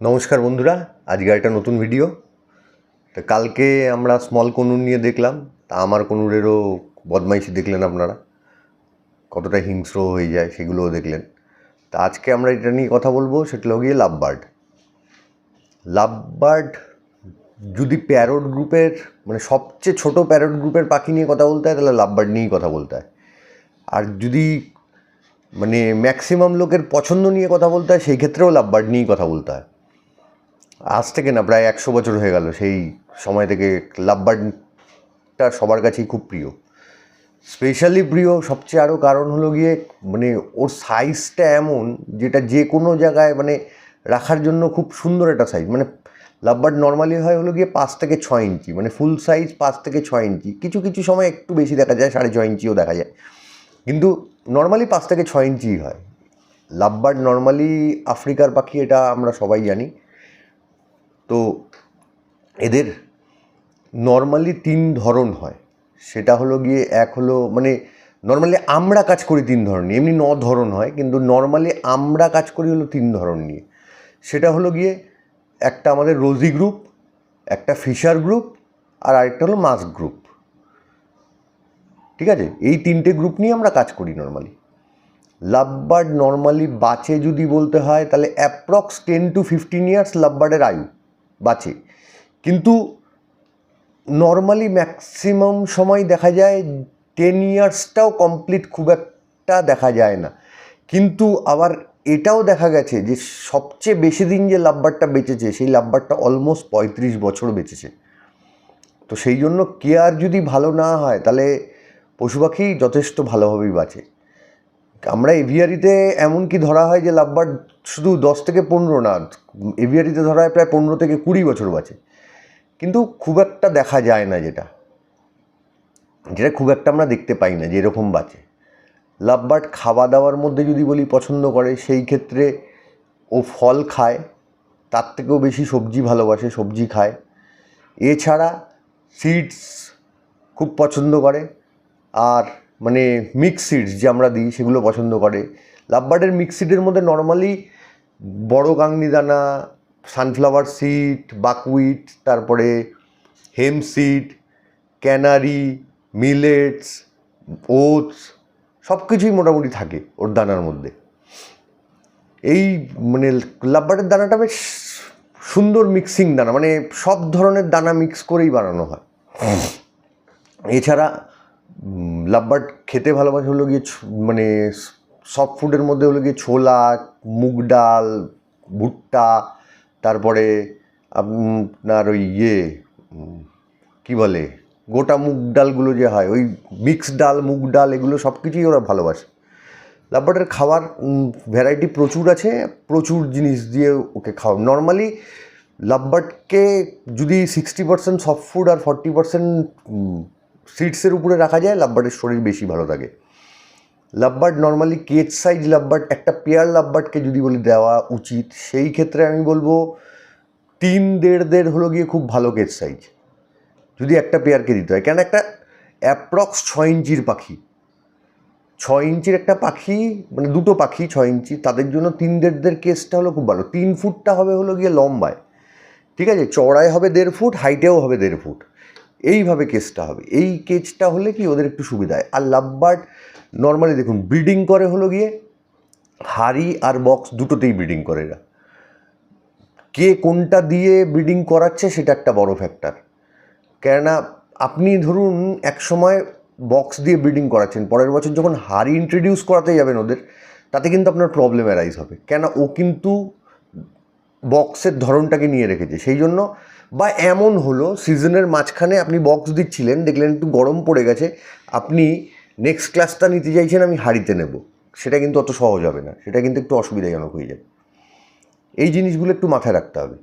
নমস্কার বন্ধুরা, আজকে একটা নতুন ভিডিও তো কালকে আমরা স্মল কনুর নিয়ে দেখলাম, তা আমার কনুরেরও বদমাইশি দেখলেন আপনারা। কতটা হিংস্র হয়ে যায় সেগুলোও দেখলেন। তা আজকে আমরা এটা নিয়ে কথা বলব, সেটা হলো গিয়ে লাভ বার্ড যদি প্যারট গ্রুপের মানে সবচেয়ে ছোট প্যারট গ্রুপের পাখি নিয়ে কথা বলতে হয়, তাহলে লাভ বার্ড নিয়েই কথা বলতে হয়। আর যদি মানে ম্যাক্সিমাম লোকের পছন্দ নিয়ে কথা বলতে হয়, সেই ক্ষেত্রেও লাভ বার্ড নিয়েই কথা বলতে হয়। আজ থেকে না প্রায় একশো বছর হয়ে গেল, সেই সময় থেকে লাভবার্ডটা সবার কাছেই খুব প্রিয়। স্পেশালি প্রিয়, সবচেয়ে আরও কারণ হলো গিয়ে মানে ওর সাইজটা এমন যেটা যে কোনো জায়গায় মানে রাখার জন্য খুব সুন্দর একটা সাইজ মানে লাভবার্ড নর্মালি হয় হলো গিয়ে পাঁচ থেকে ছয় ইঞ্চি মানে ফুল সাইজ পাঁচ থেকে ছয় ইঞ্চি। কিছু কিছু সময় একটু বেশি দেখা যায়, সাড়ে ছয় ইঞ্চিও দেখা যায়। কিন্তু নর্মালি পাঁচ থেকে ছয় ইঞ্চি হয়। লাভবার্ড নর্মালি আফ্রিকার পাখি এটা আমরা সবাই জানি। তো এদের নর্মালি তিন ধরন হয়। সেটা হলো গিয়ে এক হলো মানে নর্মালি আমরা কাজ করি তিন ধরন নিয়ে। এমনি ন ধরন হয়, কিন্তু নর্মালি আমরা কাজ করি হলো তিন ধরন নিয়ে। সেটা হলো গিয়ে একটা আমাদের রোজি গ্রুপ একটা ফিশার গ্রুপ আর আরেকটা হলো মাস গ্রুপ ঠিক আছে? এই তিনটে গ্রুপ নিয়ে আমরা কাজ করি নর্মালি লাভবার্ড নর্মালি বাঁচে যদি বলতে হয়, তাহলে approx ten to fifteen years লাভবার্ডের আয়ু। বাঁচে। কিন্তু নর্মালি ম্যাক্সিমাম সময় দেখা যায় টেন ইয়ার্সটাও কমপ্লিট খুব একটা দেখা যায় না। কিন্তু আবার এটাও দেখা গেছে যে সবচেয়ে বেশি দিন যে লাভবারটা বেঁচেছে, সেই লাভবারটা অলমোস্ট পঁয়ত্রিশ বছর বেঁচেছে। তো সেই জন্য কেয়ার যদি ভালো না হয়, তাহলে পশু পাখি যথেষ্ট ভালোভাবেই বাঁচে। আমরা এভিয়ারিতে এমনকি ধরা হয় যে লাভবার্ড শুধু দশ থেকে পনেরো না, এভিয়ারিতে ধরা হয় প্রায় পনেরো থেকে কুড়ি বছর বাঁচে। কিন্তু খুব একটা দেখা যায় না যেটা। যেটা খুব একটা আমরা দেখতে পাই না যে এরকম বাঁচে। লাভবার্ড খাওয়া দাওয়ার মধ্যে যদি বলি পছন্দ করে, সেই ক্ষেত্রে ও ফল খায়, তার থেকেও বেশি সবজি ভালোবাসে, সবজি খায়। এছাড়া সিডস খুব পছন্দ করে। আর মানে মিক্স সিডস যে আমরা দিই, সেগুলো পছন্দ করে। লাভবার্ডের মিক্স সিডের মধ্যে নর্মালি বড় দানা সানফ্লাওয়ার সিড বাকউইট তারপরে hemp seed canary millets oats সব কিছুই মোটামুটি থাকে ওর দানার মধ্যে। এই মানে লাভবার্ডের দানাটা বেশ সুন্দর মিক্সিং দানা মানে সব ধরনের দানা মিক্স করেই বানানো হয়। এছাড়া লাভবার্ড খেতে ভালোবাসে হলো গিয়ে মানে সফট ফুডের মধ্যে হলো গিয়ে ছোলা, মুগ ডাল, ভুট্টা, তারপরে আপনার ওই ইয়ে কী বলে, গোটা মুগ ডালগুলো যে হয়, ওই মিক্স ডাল, মুগ ডাল, এগুলো সব কিছুই ওরা ভালোবাসে। লাভবার্ডের খাবার ভ্যারাইটি প্রচুর আছে, প্রচুর জিনিস দিয়ে ওকে খাওয়া নর্মালি লাভবার্ডকে যদি সিক্সটি পার্সেন্ট সফট ফুড আর ফর্টি পার্সেন্ট সিডসের উপরে রাখা যায়, লাভবার্ডের শরীর বেশি ভালো থাকে। Lovebird normally cage size lovebird, একটা পেয়ার লাভবার্ডকে যদি বলি দেওয়া উচিত, সেই ক্ষেত্রে আমি বলব তিন দেড় দেড় হলো গিয়ে খুব ভালো কেজ সাইজ যদি একটা পেয়ারকে দিতে হয়, কেন একটা অ্যাপ্রক্স ছ ইঞ্চির পাখি। ছ ইঞ্চির একটা পাখি মানে দুটো পাখি ছ ইঞ্চি, তাদের জন্য তিন দেড় দেড় কেসটা হলো খুব ভালো। তিন ফুটটা হবে হলো গিয়ে লম্বায়। ঠিক আছে চড়ায় হবে দেড় ফুট হাইটেও হবে দেড় ফুট। এইভাবে কেসটা হবে। এই কেজটা হলে কি ওদের একটু সুবিধা হয়? আর লাভবার্ড নর্মালি দেখুন ব্রিডিং করে হলো গিয়ে, হাড়ি আর বক্স দুটোতেই ব্রিডিং করে এরা। কে কোনটা দিয়ে ব্রিডিং করাচ্ছে সেটা একটা বড় ফ্যাক্টর কেননা আপনি ধরুন এক সময় বক্স দিয়ে ব্রিডিং করাচ্ছেন, পরের বছর যখন হাড়ি ইন্ট্রোডিউস করাতে যাবেন ওদের, তাতে কিন্তু আপনার প্রবলেম অ্যারাইজ হবে। কেন ও কিন্তু বক্সের ধরনটাকে নিয়ে রেখেছে। সেই জন্য বা এমন হলো, সিজনের মাঝখানে আপনি বক্স দিচ্ছিলেন, দেখলেন একটু গরম পড়ে গেছে, আপনি নেক্সট ক্লাসটা নিতে চাইছেন, আমি হাড়িতে নেব। সেটা কিন্তু অত সহজ হবে না, সেটা কিন্তু একটু অসুবিধাজনক হয়ে যাবে। এই জিনিসগুলো একটু মাথায় রাখতে হবে।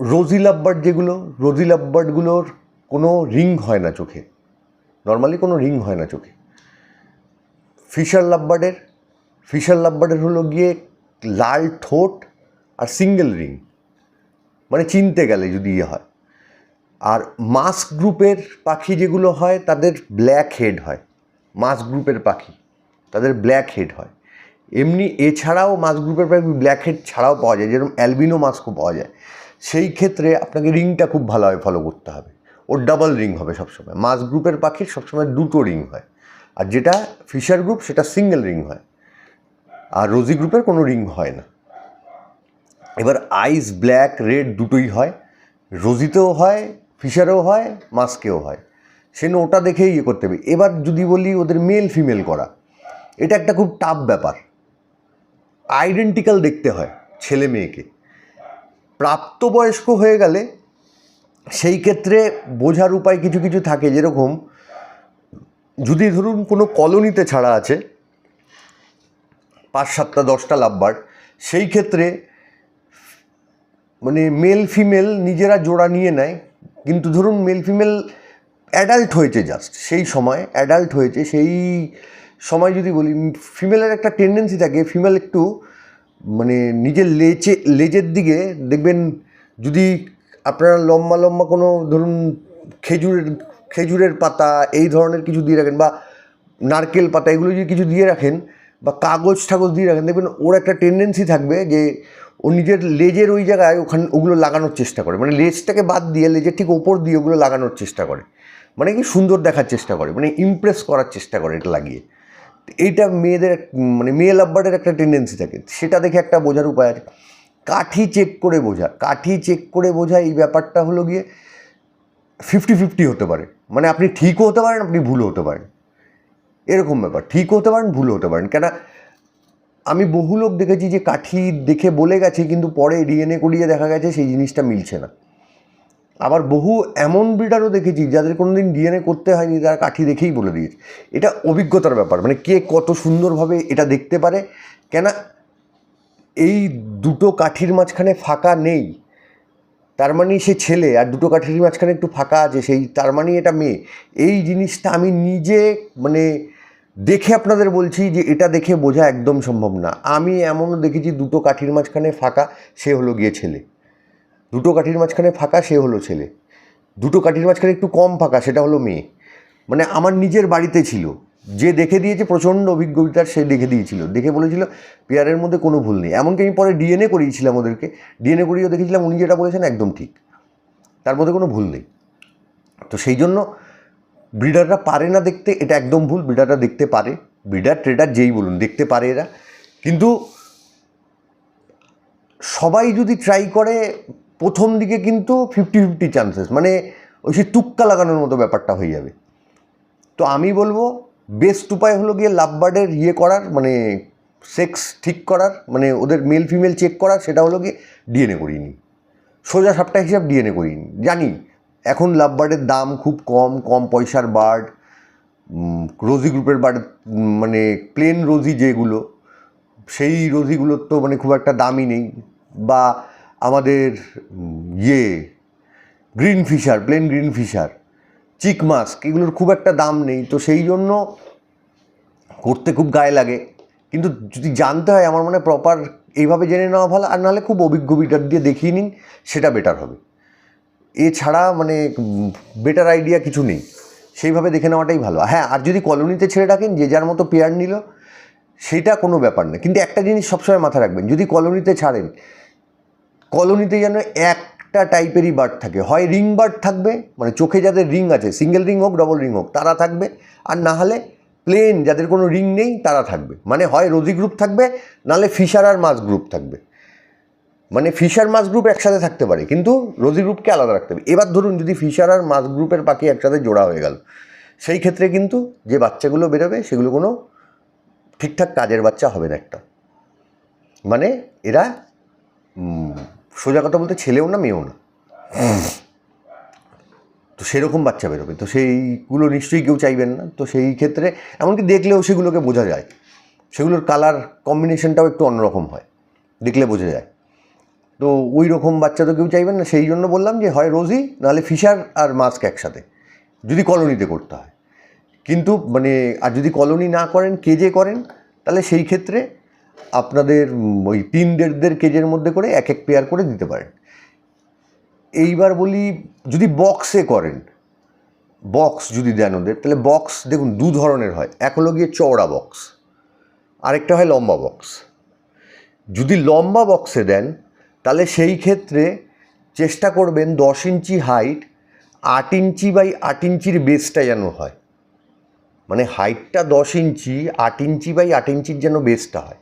রোজি লাভবার্ড যেগুলো, রোজি লাভবার্ডগুলোর কোনো রিং হয় না চোখে। নর্মালি কোনো রিং হয় না চোখে। ফিশার লাভবার্ডের ফিশার লাভবার্ডের হলো গিয়ে লাল ঠোঁট সিঙ্গেল রিং মানে চিনতে গেলে যদি ইয়ে হয়। আর মাস গ্রুপের পাখি যেগুলো হয়, তাদের ব্ল্যাক হেড হয়। মাস গ্রুপের পাখি, তাদের ব্ল্যাক হেড হয়। এমনি এছাড়াও মাস গ্রুপের পাখি ব্ল্যাক হেড ছাড়াও পাওয়া যায়, যেরকম অ্যালবিনো মাছও পাওয়া যায়। সেই ক্ষেত্রে আপনাকে রিংটা খুব ভালোভাবে ফলো করতে হবে। ওর ডাবল রিং হবে সবসময়। মাস গ্রুপের পাখির সবসময় দুটো রিং হয়। আর যেটা ফিশার গ্রুপ সেটা সিঙ্গেল রিং হয়। আর রোজি গ্রুপের কোনো রিং হয় না। এবার আইস ব্ল্যাক রেড দুটোই হয়। রোজিতেও হয়, ফিশারেও হয়, মাস্কেও হয়। সে ওটা দেখেই ইয়ে করতে হবে। এবার যদি বলি ওদের মেল ফিমেল করা, এটা একটা খুব টাফ ব্যাপার। আইডেন্টিক্যাল দেখতে হয় ছেলে মেয়েকে। প্রাপ্তবয়স্ক হয়ে গেলে সেই ক্ষেত্রে বোঝার উপায় কিছু কিছু থাকে। যেরকম যদি ধরুন কোনো কলোনিতে ছাড়া আছে, পাঁচ সাতটা, দশটা লাভবার, সেই ক্ষেত্রে মানে মেল ফিমেল নিজেরা জোড়া নিয়ে নেয়। কিন্তু ধরুন মেল ফিমেল অ্যাডাল্ট হয়েছে জাস্ট সেই সময় অ্যাডাল্ট হয়েছে, সেই সময় যদি বলি ফিমেলের একটা টেন্ডেন্সি থাকে ফিমেল একটু মানে নিজের লেচে, লেজের দিকে দেখবেন যদি আপনারা লম্বা লম্বা কোনো ধরুন খেজুরের খেজুরের পাতা, এই ধরনের কিছু দিয়ে রাখেন বা নারকেল পাতা, এগুলো যদি কিছু দিয়ে রাখেন বা কাগজ ঠাগজ দিয়ে রাখেন, দেখবেন ওর একটা টেন্ডেন্সি থাকবে যে ও নিজের লেজের ওই জায়গায় ওখানে, ওগুলো লাগানোর চেষ্টা করে। মানে লেজটাকে বাদ দিয়ে, লেজের ঠিক ওপর দিয়ে ওগুলো লাগানোর চেষ্টা করে। মানে কি সুন্দর দেখার চেষ্টা করে মানে ইমপ্রেস করার চেষ্টা করে এটা লাগিয়ে। এইটা মেয়েদের মানে মেয়ে লাভবার্ডের একটা টেন্ডেন্সি থাকে। সেটা দেখে একটা বোঝার উপায় আছে। কাঠি চেক করে বোঝা, কাঠি চেক করে বোঝা এই ব্যাপারটা হলো গিয়ে ফিফটি ফিফটি হতে পারে। মানে আপনি ঠিকও হতে পারেন, আপনি ভুলও হতে পারেন। এরকম ব্যাপার। ঠিক হতে পারেন ভুল হতে পারেন। কেন আমি বহু লোক দেখেছি যে কাঠি দেখে বলে গেছে, কিন্তু পরে ডিএনএ করিয়ে দেখা গেছে সেই জিনিসটা মিলছে না। আবার বহু এমন ব্রিডারও দেখেছি যাদের কোনো দিন ডিএনএ করতে হয়নি, তারা কাঠি দেখেই বলে দিয়েছে। এটা অভিজ্ঞতার ব্যাপার মানে কে কত সুন্দরভাবে এটা দেখতে পারে। কেন এই দুটো কাঠির মাঝখানে ফাঁকা নেই, তার মানে সে ছেলে, আর দুটো কাঠির মাঝখানে একটু ফাঁকা আছে, সেই তার মানে এটা মেয়ে। এই জিনিসটা আমি নিজে মানে দেখে আপনাদের বলছি যে এটা দেখে বোঝা একদম সম্ভব না। আমি এমনও দেখেছি দুটো কাঠির মাঝখানে ফাঁকা, সে হলো গিয়ে ছেলে। দুটো কাঠির মাঝখানে ফাঁকা, সে হলো ছেলে। দুটো কাঠির মাঝখানে একটু কম ফাঁকা, সেটা হলো মেয়ে। মানে আমার নিজের বাড়িতে ছিল। যে দেখে দিয়েছে, প্রচণ্ড অভিজ্ঞতার সে দেখে দিয়েছিল। দেখে বলেছিল, পেয়ারের মধ্যে কোনো ভুল নেই। এমনকি আমি পরে ডিএনএ করিয়েছিলাম ওদেরকে। ডিএনএ করিয়েও দেখেছিলাম, উনি যেটা বলেছেন, একদম ঠিক। তার মধ্যে কোনো ভুল নেই। তো সেই জন্য ব্রিডাররা পারে না দেখতে, এটা একদম ভুল ব্রিডাররা দেখতে পারে। ব্রিডার ট্রেডার যেই বলুন, দেখতে পারে এরা। কিন্তু সবাই যদি ট্রাই করে, প্রথম দিকে কিন্তু ফিফটি ফিফটি চান্সেস মানে ওই সে তুক্কা লাগানোর মতো ব্যাপারটা হয়ে যাবে। তো আমি বলব বেস্ট উপায় হলো গিয়ে লাভবার্ডের ইয়ে করার মানে সেক্স ঠিক করার মানে ওদের মেল ফিমেল চেক করার, সেটা হলো গিয়ে ডিএনএ করিয়ে নিই। সোজা সাপটা হিসাব ডিএনএ করিয়ে জানি এখন লাভ বার্ডের দাম খুব কম কম পয়সার বার্ড। রোজি গ্রুপের বার্ড মানে প্লেন রোজি যেগুলো, সেই রোজিগুলোর তো মানে খুব একটা দামই নেই। বা আমাদের ইয়ে green fischer plain green fischer, cheek mask, এগুলোর খুব একটা দাম নেই। তো সেই জন্য করতে খুব গায়ে লাগে। কিন্তু যদি জানতে হয়, আমার মনে প্রপার এইভাবে জেনে নেওয়া ভালো। আর নাহলে খুব অভিজ্ঞ বিটার দিয়ে দেখিয়ে নিন, সেটা বেটার হবে। এছাড়া মানে বেটার আইডিয়া কিছু নেই। সেইভাবে দেখে নেওয়াটাই ভালো। হ্যাঁ আর যদি কলোনিতে ছেড়ে রাখেন যে যার মতো পেয়ার নিল, সেটা কোনো ব্যাপার না। কিন্তু একটা জিনিস সবসময় মাথায় রাখবেন, যদি কলোনিতে ছাড়েন, কলোনিতে যেন একটা টাইপেরই বার্ড থাকে। হয় রিং বার্ড থাকবে মানে চোখে যাদের রিং আছে সিঙ্গেল রিং হোক ডবল রিং হোক, তারা থাকবে। আর না হলে প্লেন যাদের কোনো রিং নেই, তারা থাকবে। মানে হয় রোজি গ্রুপ থাকবে, নাহলে ফিশার আর মাছ গ্রুপ থাকবে। মানে ফিশার মাছ গ্রুপ একসাথে থাকতে পারে, কিন্তু রোজি গ্রুপকে আলাদা রাখতে হবে। এবার ধরুন যদি ফিশার আর মাছ গ্রুপের পাখি একসাথে জোড়া হয়ে গেল, সেই ক্ষেত্রে কিন্তু যে বাচ্চাগুলো বেরোবে, সেগুলো কোনো ঠিকঠাক কাজের বাচ্চা হবে না একটা। মানে এরা সোজা কথা বলতে ছেলেও না, মেয়েও না। তো সেরকম বাচ্চা বেরোবে, তো সেইগুলো নিশ্চয়ই কেউ চাইবেন না। তো সেই ক্ষেত্রে, এমনকি দেখলেও সেগুলোকে বোঝা যায়। সেগুলোর কালার কম্বিনেশনটাও একটু অন্যরকম হয়, দেখলে বোঝা যায়। তো ওই রকম বাচ্চা তো কেউ চাইবেন না। সেই জন্য বললাম যে, হয় রোজি নাহলে ফিশার আর মাস্ক একসাথে, যদি কলোনিতে করতে হয়। কিন্তু মানে আর যদি কলোনি না করেন, কেজে করেন, তাহলে সেই ক্ষেত্রে আপনাদের ওই তিন দেড় দেড় কেজের মধ্যে করে এক এক পেয়ার করে দিতে পারেন। এইবার বলি, যদি বক্সে করেন, বক্স যদি দেন ওদের, তাহলে বক্স, দেখুন, দু ধরনের হয়। এক হলো গিয়ে চওড়া বক্স, আরেকটা হয় লম্বা বক্স। যদি লম্বা বক্সে দেন তাহলে সেই ক্ষেত্রে চেষ্টা করবেন দশ ইঞ্চি হাইট আট ইঞ্চি বাই আট ইঞ্চির বেসটা যেন হয়। মানে হাইটটা দশ ইঞ্চি, আট ইঞ্চি বাই আট ইঞ্চির যেন বেসটা হয়।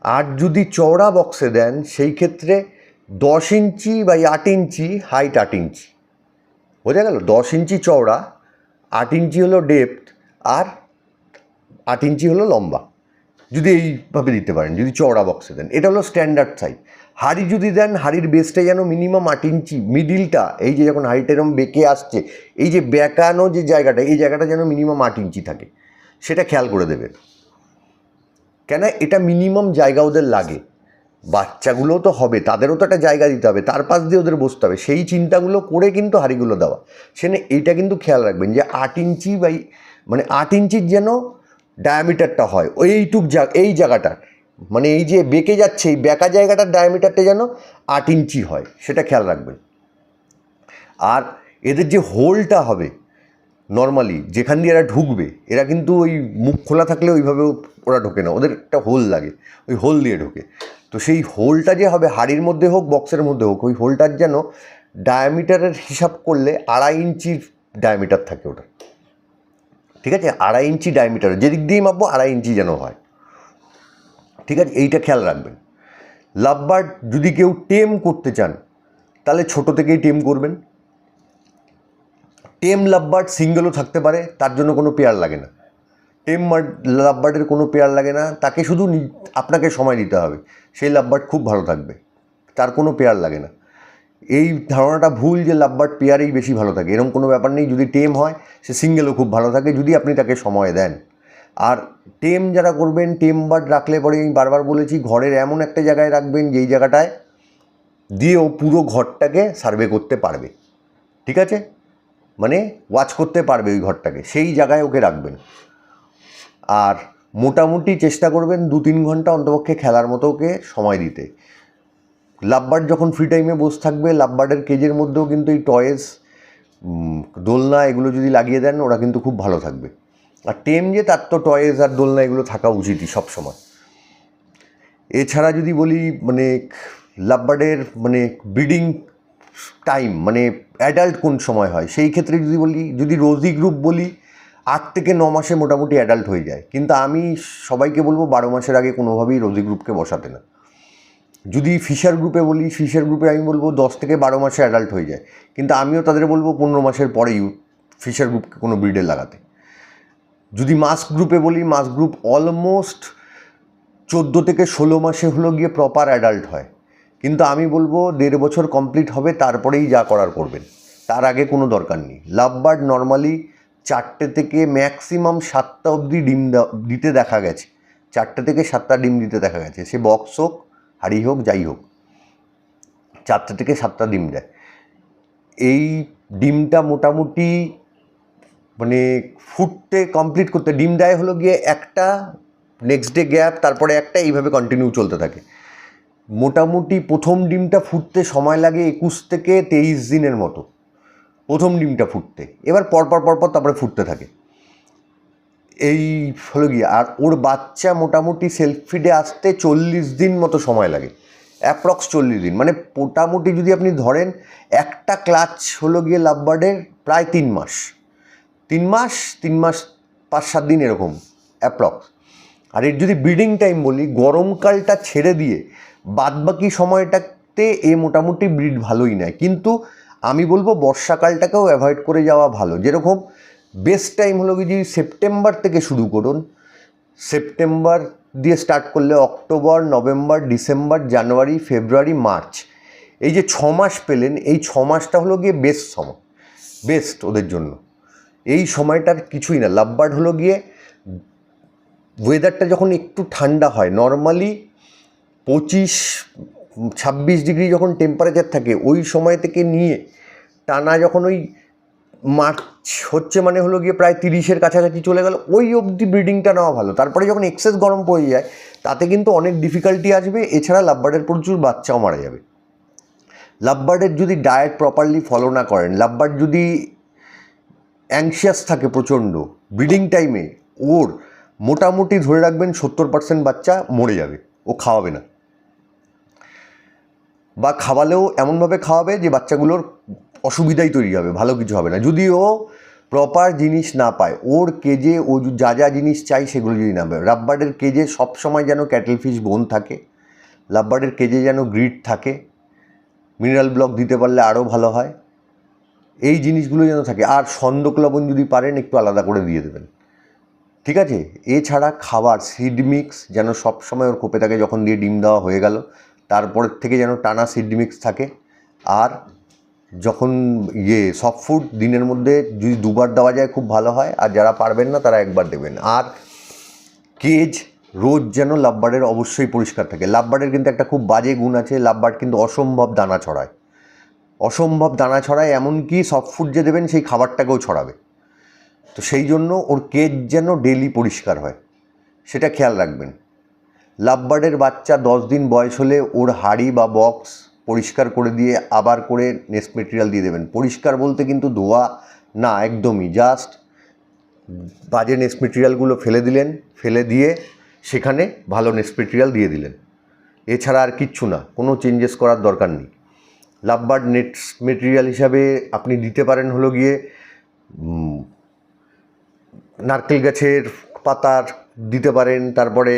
আর যদি চওড়া বক্সে দেন, সেই ক্ষেত্রে দশ ইঞ্চি বাই আট ইঞ্চি হাইট আট ইঞ্চি। বোঝা গেল? দশ ইঞ্চি চওড়া, আট ইঞ্চি হলো ডেপথ আর আট ইঞ্চি হলো লম্বা। যদি এইভাবে দিতে পারেন, যদি চওড়া বক্সে দেন, এটা হলো স্ট্যান্ডার্ড সাইজ হাড়ি যদি দেন, হাড়ির বেসটা যেন মিনিমাম আট ইঞ্চি মিডিলটা এই যে যখন হাড়িটা এরকম বেঁকে আসছে, এই যে বেঁকানো যে জায়গাটা, এই জায়গাটা যেন মিনিমাম আট ইঞ্চি থাকে, সেটা খেয়াল করে দেবেন। কেন এটা মিনিমাম জায়গা ওদের লাগে। বাচ্চাগুলোও তো হবে, তাদেরও তো একটা জায়গা দিতে হবে, তার পাশ দিয়ে ওদের বসতে হবে। সেই চিন্তাগুলো করে কিন্তু হাঁড়িগুলো দেওয়া। সেখানে এইটা কিন্তু খেয়াল রাখবেন যে আট ইঞ্চি বাই মানে আট ইঞ্চির যেন ডায়ামিটারটা হয়। এইটুক জা এই জায়গাটার মানে এই যে বেঁকে যাচ্ছে, এই বেঁকা জায়গাটার ডায়ামিটারটা যেন আট ইঞ্চি হয়, সেটা খেয়াল রাখবেন। আর এদের যে হোলটা হবে নর্মালি যেখান দিয়ে এরা ঢুকবে, এরা কিন্তু ওই মুখ খোলা থাকলে ওইভাবে ওরা ঢোকে না, ওদের একটা হোল লাগে, ওই হোল দিয়ে ঢোকে। তো সেই হোলটা যে হবে, হাড়ির মধ্যে হোক, বক্সের মধ্যে হোক, ওই হোলটার যেন ডায়ামিটারের হিসাব করলে আড়াই ইঞ্চির ডায়ামিটার থাকে ওটা ঠিক আছে? আড়াই ইঞ্চি ডায়ামিটার যেদিক দিয়েই মাপবো আড়াই ইঞ্চি যেন হয়। ঠিক আছে? এইটা খেয়াল রাখবেন। লাভবার্ড যদি কেউ টেম করতে চান, তাহলে ছোট থেকেই টেম করবেন। টেম লাভবার্ড সিঙ্গেলও থাকতে পারে, তার জন্য কোনো পেয়ার লাগে না। টেম লাভবার্ডের কোনো পেয়ার লাগে না, তাকে শুধু আপনাকে সময় দিতে হবে। সেই লাভবার্ড খুব ভালো থাকবে। তার কোনো পেয়ার লাগে না। এই ধারণাটা ভুল যে লাভবার্ড পেয়ারেই বেশি ভালো থাকে। এরকম কোনো ব্যাপার নেই, যদি টেম হয়, সে সিঙ্গেলও খুব ভালো থাকে, যদি আপনি তাকে সময় দেন। আর টেম যারা করবেন, টেম বার্ড রাখলে পরে আমি বারবার বলেছি, ঘরের এমন একটা জায়গায় রাখবেন যেই জায়গাটায় দিয়ে ও পুরো ঘরটাকে সার্ভে করতে পারবে। ঠিক আছে? মানে ওয়াচ করতে পারবে ওই ঘরটাকে, সেই জায়গায় ওকে রাখবেন। আর মোটামুটি চেষ্টা করবেন দু তিন ঘণ্টা অন্তপক্ষে খেলার মতো ওকে সময় দিতে। লাভবার্ড যখন ফ্রি টাইমে বসে থাকবে লাভবার্ডের কেজের মধ্যেও কিন্তু এই টয়েস দোলনা এগুলো যদি লাগিয়ে দেন, ওরা কিন্তু খুব ভালো থাকবে। আর টেম যে, তার তো টয়েস আর দোলনা এগুলো থাকা উচিতই সবসময়। এছাড়া যদি বলি মানে লাভবার্ডের মানে ব্রিডিং টাইম মানে অ্যাডাল্ট কোন সময় হয়, সেই ক্ষেত্রে যদি বলি, যদি রোজি গ্রুপ বলি, আট থেকে ন মাসে মোটামুটি অ্যাডাল্ট হয়ে যায়। কিন্তু আমি সবাইকে বলব, বারো মাসের আগে কোনোভাবেই রোজি গ্রুপকে বসাতে না। যদি ফিশার গ্রুপে বলি, ফিশার গ্রুপে আমি বলব দশ থেকে বারো মাসে অ্যাডাল্ট হয়ে যায়। কিন্তু আমিও তাদের বলব পনেরো মাসের পরেই ফিশার গ্রুপকে কোনো ব্রিডে লাগাতে। যদি মাস্ক গ্রুপে বলি মাস্ক গ্রুপ অলমোস্ট চোদ্দ থেকে ষোলো মাসে হলো গিয়ে প্রপার অ্যাডাল্ট হয়। কিন্তু আমি বলব দেড় বছর কমপ্লিট হবে, তারপরেই যা করার করবেন। তার আগে কোনো দরকার নেই। লাভ বার্ড নর্মালি চারটে থেকে ম্যাক্সিমাম সাতটা অবধি ডিম দিতে দেখা গেছে। চারটে থেকে সাতটা ডিম দিতে দেখা গেছে। সে বক্স হোক হাড়ি হোক, যাই হোক, চারটে থেকে সাতটা ডিম দেয়। এই ডিমটা মোটামুটি মানে ফুটতে কমপ্লিট করতে, ডিম দেয় হলো গিয়ে একটা নেক্সট ডে গ্যাপ তারপরে একটা, এইভাবে কন্টিনিউ চলতে থাকে। মোটামুটি প্রথম ডিমটা ফুটতে সময় লাগে একুশ থেকে তেইশ দিনের মতো। প্রথম ডিমটা ফুটতে, এবার পরপর পরপর তারপরে ফুটতে থাকে। এই হলো গিয়ে, আর ওর বাচ্চা মোটামুটি সেলফ ফিডে আসতে চল্লিশ দিন মতো সময় লাগে। অ্যাপ্রক্স চল্লিশ দিন। মানে মোটামুটি যদি আপনি ধরেন, একটা ক্লাচ হলো গিয়ে লাভবার্ডের প্রায় তিন মাস। তিন মাস তিন মাস, পাঁচ সাত দিন এরকম অ্যাপ্রক্স আর এর যদি ব্রিডিং টাইম বলি গরমকালটা ছেড়ে দিয়ে বাদবাকি সময়টাতে এ মোটামুটি ব্রিড ভালোই নেয়। কিন্তু আমি বলব, বর্ষাকালটাকেও অ্যাভয়েড করে যাওয়া ভালো। যেরকম বেস্ট টাইম হলো কি যদি সেপ্টেম্বর থেকে শুরু করুন, সেপ্টেম্বর দিয়ে স্টার্ট করলে October, November, December, January, February, March, এই যে ছ মাস পেলেন, এই ছ মাসটা হলো গিয়ে বেস্ট সময় বেস্ট ওদের জন্য। এই সময়টার কিছুই না, লাভবার্ড হলো গিয়ে ওয়েদারটা যখন একটু ঠান্ডা হয় নর্মালি পঁচিশ, ছাব্বিশ ডিগ্রি যখন টেম্পারেচার থাকে, ওই সময় থেকে নিয়ে টানা যখন ওই মার্চ হচ্ছে মানে হলো গিয়ে প্রায় তিরিশের কাছাকাছি চলে গেল, ওই অবধি ব্রিডিংটা নেওয়া ভালো। তারপরে যখন এক্সেস গরম পড়ে যায়, তাতে কিন্তু অনেক ডিফিকাল্টি আসবে, এছাড়া লাভবার্ডের প্রচুর বাচ্চাও মারা যাবে। লাভবার্ডের যদি ডায়েট প্রপারলি ফলো না করেন, লাভবার্ড যদি অ্যাংশিয়াস থাকে প্রচণ্ড ব্রিডিং টাইমে ওর মোটামুটি ধরে রাখবেন সত্তর পার্সেন্ট বাচ্চা মরে যাবে, ও খাওয়াবে না। বা খাওয়ালেও এমনভাবে খাওয়াবে যে বাচ্চাগুলোর অসুবিধাই তৈরি হবে, ভালো কিছু হবে না। যদি ও প্রপার জিনিস না পায়, ওর কেজে ও যা যা জিনিস চাই সেগুলো যদি না পায়। রাব্বার্ডের কেজে সবসময় যেন ক্যাটেল ফিশ বোন থাকে লাভবার্ডের কেজে যেন গ্রিড থাকে মিনারেল ব্লক দিতে পারলে আরও ভালো হয়, এই জিনিসগুলো যেন থাকে। আর সন্দক লবণ যদি পারেন, একটু আলাদা করে দিয়ে দেবেন। ঠিক আছে? এছাড়া খাবার সিড মিক্স যেন সবসময় ওর কোপে থাকে, যখন দিয়ে ডিম দেওয়া হয়ে গেল তারপরের থেকে যেন টানা সিড মিক্স থাকে। আর যখন ইয়ে সফট ফুড দিনের মধ্যে যদি দুবার দেওয়া যায় খুব ভালো হয়, আর যারা পারবেন না তারা একবার দেবেন। আর কেজ রোজ যেন লাভবার্ডের অবশ্যই পরিষ্কার থাকে। লাভবার্ডের কিন্তু একটা খুব বাজে গুণ আছে লাভবার্ড কিন্তু অসম্ভব দানা ছড়ায়। অসম্ভব দানা ছড়ায়, এমনকি সফট ফুড যে দেবেন সেই খাবারটাকেও ছড়াবে। তো সেই জন্য ওর কেজ যেন ডেলি পরিষ্কার হয়, সেটা খেয়াল রাখবেন। লাভবার্ডের বাচ্চা দশ দিন বয়স হলে ওর হাড়ি বা বক্স পরিষ্কার করে দিয়ে আবার করে নেস্ট মেটেরিয়াল দিয়ে দেবেন। পরিষ্কার বলতে কিন্তু ধোয়া না, একদমই। জাস্ট বাজে নেস্ট মেটেরিয়ালগুলো ফেলে দিলেন, ফেলে দিয়ে সেখানে ভালো নেস্ট মেটেরিয়াল দিয়ে দিলেন। এছাড়া আর কিচ্ছু না, কোনো চেঞ্জেস করার দরকার নেই। লাভবার্ড নেট মেটেরিয়াল হিসাবে আপনি দিতে পারেন হলো গিয়ে নারকেল গাছের পাতার দিতে পারেন, তারপরে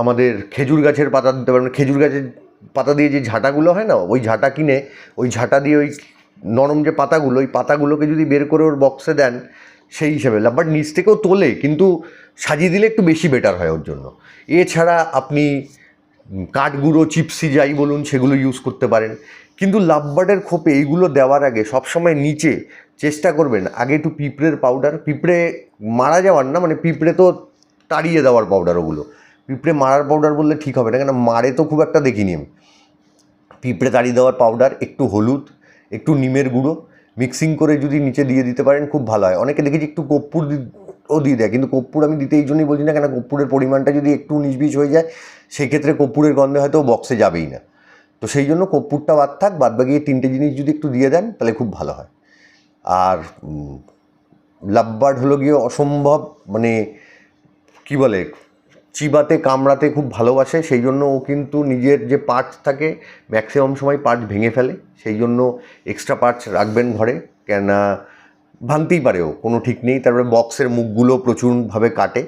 আমাদের খেজুর গাছের পাতা দিতে পারেন। খেজুর গাছের পাতা দিয়ে যে ঝাঁটাগুলো হয় না, ওই ঝাঁটা কিনে, ওই ঝাঁটা দিয়ে ওই নরম যে পাতাগুলো, ওই পাতাগুলোকে যদি বের করে ওর বক্সে দেন, সেই হিসাবে বাট নিচ থেকেও তোলে, কিন্তু সাজিয়ে দিলে একটু বেশি বেটার হয় ওর জন্য। এছাড়া আপনি কাঠগুঁড়ো, চিপসি যাই বলুন, সেগুলো ইউজ করতে পারেন। কিন্তু লাভবার্ডের খোপে এইগুলো দেওয়ার আগে সবসময় নিচে চেষ্টা করবেন, আগে একটু পিঁপড়ের পাউডার পিঁপড়ে মারা যাওয়ার না মানে পিঁপড়ে তো তাড়িয়ে দেওয়ার পাউডার ওগুলো। পিঁপড়ে মারার পাউডার বললে ঠিক হবে না কেন মারে তো খুব একটা দেখিনি আমি। পিঁপড়ে তাড়িয়ে দেওয়ার পাউডার একটু হলুদ, একটু নিমের গুঁড়ো মিক্সিং করে যদি নিচে দিয়ে দিতে পারেন খুব ভালো হয়। অনেকে দেখেছি একটু কর্পূর ও দিয়ে দেয়, কিন্তু কর্পূর আমি দিতে এই জন্যই বলছি না কেন কর্পূরের পরিমাণটা যদি একটু নিচবিচ হয়ে যায়, সেক্ষেত্রে কর্পূরের গন্ধে হয়তো বক্সে যাবেই না। তো সেই জন্য কর্পূরটা বাদ থাক, বাদ বাকি তিনটে জিনিস যদি একটু দিয়ে দেন, তাহলে খুব ভালো হয়। আর লাভবার্ড হলো গিয়ে অসম্ভব মানে কি বলে চিবাতে, কামড়াতে খুব ভালোবাসে, সেই জন্য ও কিন্তু নিজের যে পার্টস থাকে ম্যাক্সিমাম সময় পার্টস ভেঙে ফেলে, সেই জন্য এক্সট্রা পার্টস রাখবেন ঘরে, কেননা ভাঙতেই পারে ও, কোনো ঠিক নেই। তারপরে বক্সের মুখগুলো প্রচুরভাবে কাটে,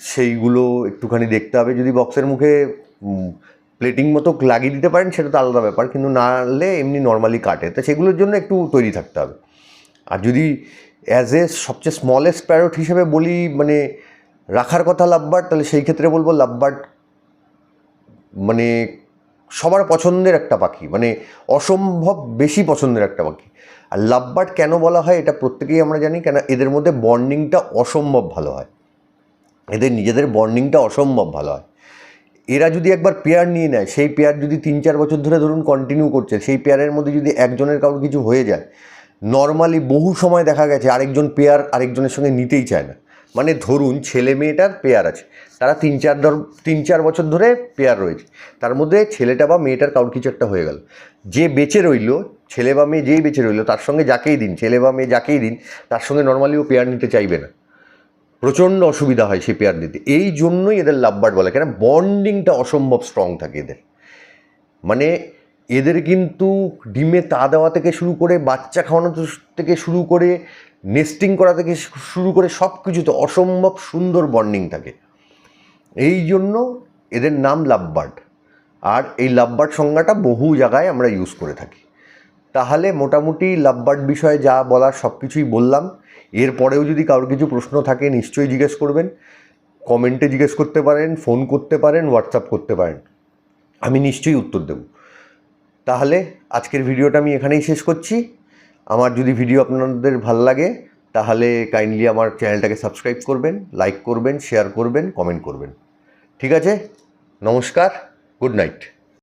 সেইগুলো একটুখানি দেখতে হবে। যদি বক্সের মুখে প্লেটিং মতো লাগিয়ে দিতে পারেন, সেটা তো আলাদা ব্যাপার, কিন্তু না হলে এমনি নর্মালি কাটে। তো সেগুলোর জন্য একটু তৈরি থাকতে হবে। আর যদি অ্যাজ এ সবচেয়ে স্মলেস্ট প্যারট হিসেবে বলি মানে রাখার কথা লাভবার্ড তাহলে সেই ক্ষেত্রে বলব লাভবার্ড মানে সবার পছন্দের একটা পাখি মানে অসম্ভব বেশি পছন্দের একটা পাখি। আর লাভবার্ড কেন বলা হয় এটা প্রত্যেকেই আমরা জানি, কেন এদের মধ্যে বন্ডিংটা অসম্ভব ভালো হয়। এদের নিজেদের বন্ডিংটা অসম্ভব ভালো হয়। এরা যদি একবার পেয়ার নিয়ে নেয়, সেই পেয়ার যদি তিন চার বছর ধরে ধরুন কন্টিনিউ করছে, সেই পেয়ারের মধ্যে যদি একজনের কারোর কিছু হয়ে যায় নর্মালি বহু সময় দেখা গেছে আরেকজন পেয়ার আরেকজনের সঙ্গে নিতেই চায় না। মানে ধরুন ছেলে মেয়েটার পেয়ার আছে, তারা তিন চার ধর, তিন চার বছর ধরে পেয়ার রয়েছে, তার মধ্যে ছেলেটা বা মেয়েটার কারোর কিছু একটা হয়ে গেল। যে বেঁচে রইল, ছেলে বা মেয়ে যেই বেঁচে রইল, তার সঙ্গে যাকেই দিন, ছেলে বা মেয়ে যাকেই দিন, তার সঙ্গে নর্মালি ও পেয়ার নিতে চাইবে না। প্রচণ্ড অসুবিধা হয় সেই পেয়ার দিতে। এই জন্যই এদের লাভবার্ড বলে, কেন বন্ডিংটা অসম্ভব স্ট্রং থাকে এদের। মানে এদের কিন্তু ডিমে তা দেওয়া থেকে শুরু করে, বাচ্চা খাওয়ানো থেকে শুরু করে নেস্টিং করা থেকে শুরু করে সব কিছুতে অসম্ভব সুন্দর বন্ডিং থাকে। এই জন্য এদের নাম লাভবার্ড। আর এই লাভবার্ড সংজ্ঞাটা বহু জায়গায় আমরা ইউজ করে থাকি। তাহলে মোটামুটি লাভবার্ড বিষয়ে যা বলার সব কিছুই বললাম। এরপরেও যদি কারোর কিছু প্রশ্ন থাকে, নিশ্চয়ই জিজ্ঞেস করবেন। কমেন্টে জিজ্ঞেস করতে পারেন, ফোন করতে পারেন, হোয়াটসঅ্যাপ করতে পারেন। আমি নিশ্চয়ই উত্তর দেব। তাহলে আজকের ভিডিওটা আমি এখানেই শেষ করছি। আমার যদি ভিডিও আপনাদের ভালো লাগে, তাহলে কাইন্ডলি আমার চ্যানেলটাকে সাবস্ক্রাইব করবেন লাইক করবেন শেয়ার করবেন কমেন্ট করবেন। ঠিক আছে? নমস্কার গুড নাইট